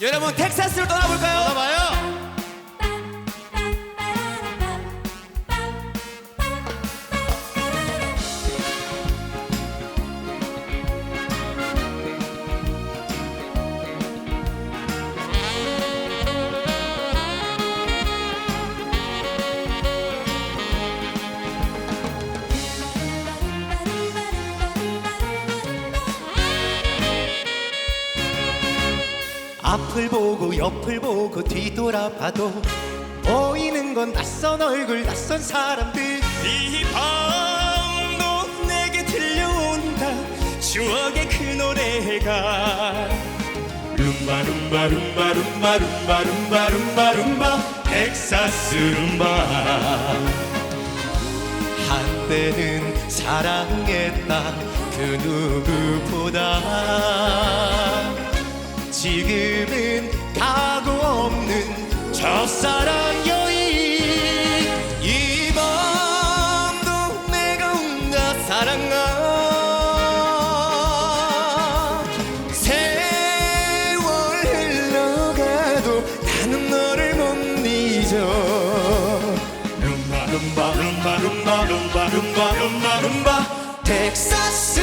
여러분 텍사스로 떠나볼까요? 봐봐요. 앞을 보고 옆을 보고 뒤돌아봐도 보이는 건 낯선 얼굴 낯선 사람들. 이 밤도 내게 들려온다. 추억의 그 노래가. 룸바 룸바 룸바 룸바 룸바 룸바 룸바 룸바 텍사스 룸바. 한때는 사랑했다. 그 누구보다 첫사랑 여인 이 밤도 내가 온다 사랑아. 세월 흘러가도 나는 너를 못 잊어. 룸바 룸바 룸바 룸바 룸바 룸바 룸바 룸바 텍사스